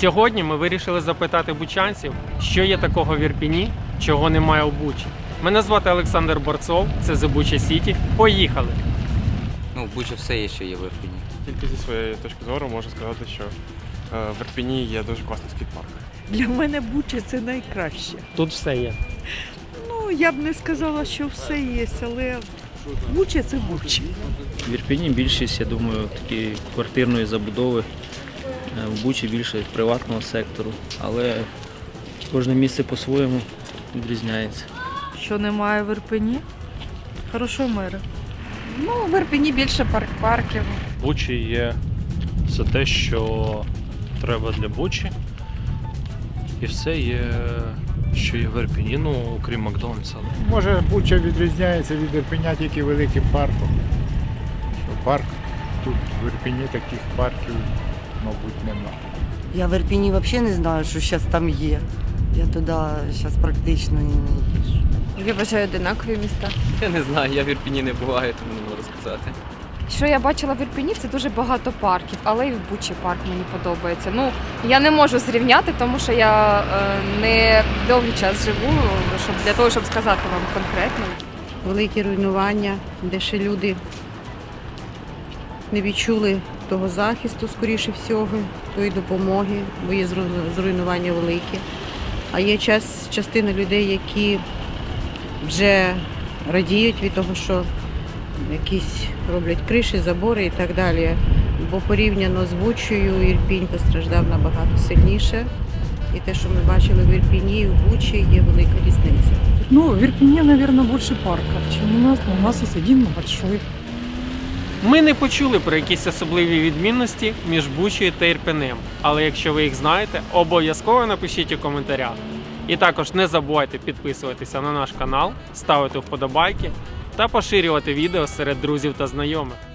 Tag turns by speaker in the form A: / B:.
A: Сьогодні ми вирішили запитати бучанців, що є такого в Ірпіні, чого немає у Бучі. Мене звати Олександр Борцов, це The Буча Сіті. Поїхали!
B: Ну, в Бучі все є, що є в Ірпіні.
C: Тільки зі своєї точки зору можу сказати, що е, в Ірпіні є дуже класний скейт-парк.
D: Для мене Буча це найкраще.
A: Тут все є.
D: Ну, я б не сказала, що все є, але Буча це Буча.
E: В Ірпіні більшість, я думаю, такі квартирної забудови. Е, В Бучі більше приватного сектору, але кожне місце по-своєму відрізняється.
F: Що немає в Ірпені? Хорошого мера.
G: Ну, в Ірпені більше парк парків.
H: Бучі є все те, що треба для Бучі. І все є, що є в Ірпіні, ну, окрім Макдональдса.
I: Може, Буча відрізняється від Ірпеня тільки великим парком. Що парк тут в Ірпені таких парків, мабуть, нема.
J: Я в Ірпіні взагалі не знаю, що зараз там є. Я туди зараз практично і не їжджу.
G: Я вважаю одинакові міста.
B: Я не знаю, я в Ірпіні не буваю, тому не можу сказати.
G: Що я бачила в Ірпіні, це дуже багато парків, але і в Бучі парк мені подобається. Ну, я не можу зрівняти, тому що я е, не довгий час живу, щоб для того, щоб сказати вам конкретно.
K: великі руйнування, де ще люди не відчули того захисту, скоріше всього, тої допомоги, бо є зруйнування велике. А є час, частина людей, які вже радіють від того, що якісь роблять криші, забори і так далі. Бо порівняно з Бучею Ірпінь постраждав набагато сильніше. І те, що ми бачили в Ірпіні і в Бучі, є велика різниця.
F: Ну, в Ірпені, наверное, больше парков, чем у нас. Но у нас есть один большой.
A: Ми не почули про якісь особливі відмінності між Бучею та Ірпенем, але якщо ви їх знаєте, обов'язково напишіть у коментарях. І також не забувайте підписуватися на наш канал, ставити вподобайки та поширювати відео серед друзів та знайомих.